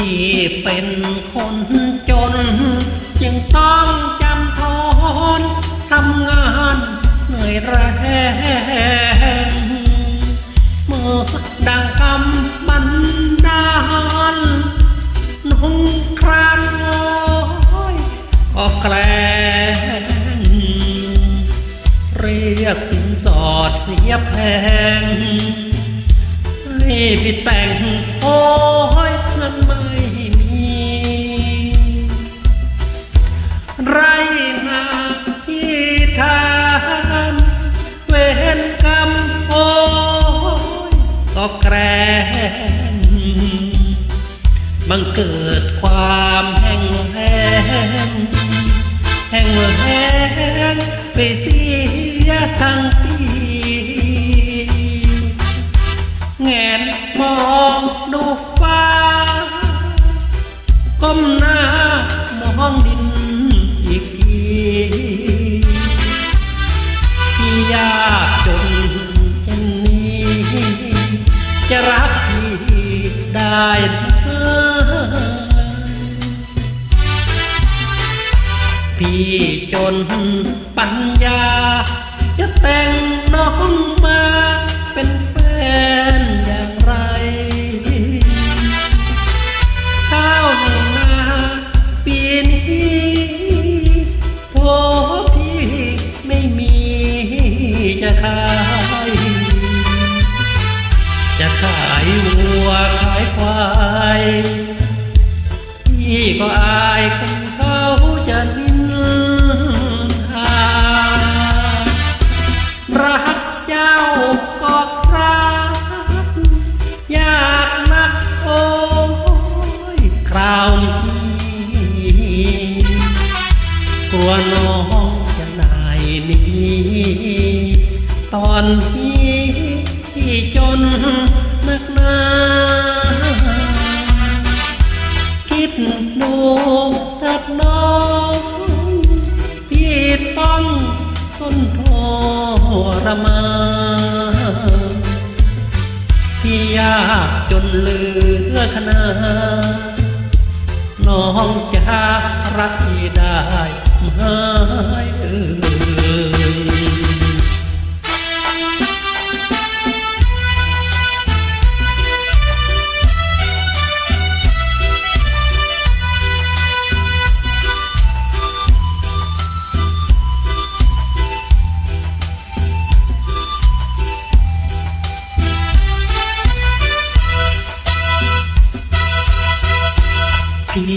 ที่เป็นคนจน จึงต้องจำทนทำงานเหนื่อยแรงเมื่อดังกำบันดาลนุ่งครานโอยก็แกล้งเรียกสินสอดเสียแพงให้ผิดแต่งโอ้ย แรงบังเกิดความแห้งแห้งแห้งแห้งไปเสียทั้งปีแงนมอง ได้พี่จนปัญญา จะแต่งน้องมาเป็นแฟนอย่างไร ข้าวในนาปีนี้โทพี่ไม่มีจะขาย จะขายวัว ก็อายคนเขาจะนินทารักเจ้าก็รักอยากนักโอ้ยคราวนี้กลัวน้องจะนายหนี้ตอนที่จน เถิดน้องพี่ต้องทนทรมานที่ยากจนเหลือขนาน้องจะรักพี่ได้ไหมเอ่ย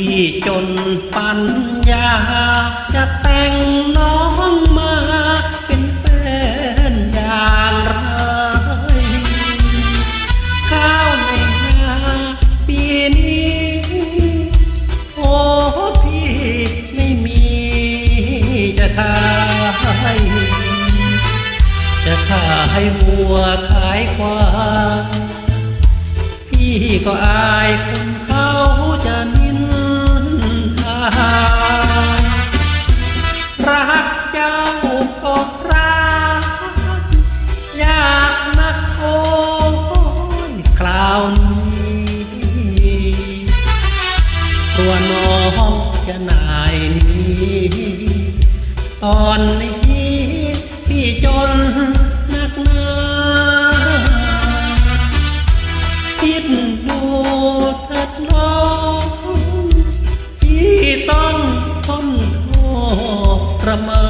พี่จนปัญญา จะแต่งน้องมาเป็นแฟนอย่างไรข้าวในนาปีนี้โอ้พี่ไม่มีจะขายจะขายวัวขายควายพี่ก็อายคนเขาจะ ตอนนี้พี่จนนักหนาคิดดูเถิดน้องพี่ต้องทนโทษประมา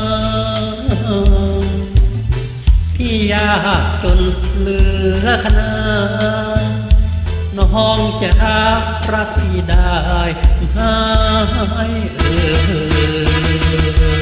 ณที่ยากจนเหลือขนาดน้องจะรักพี่ได้ไหมเอ่ย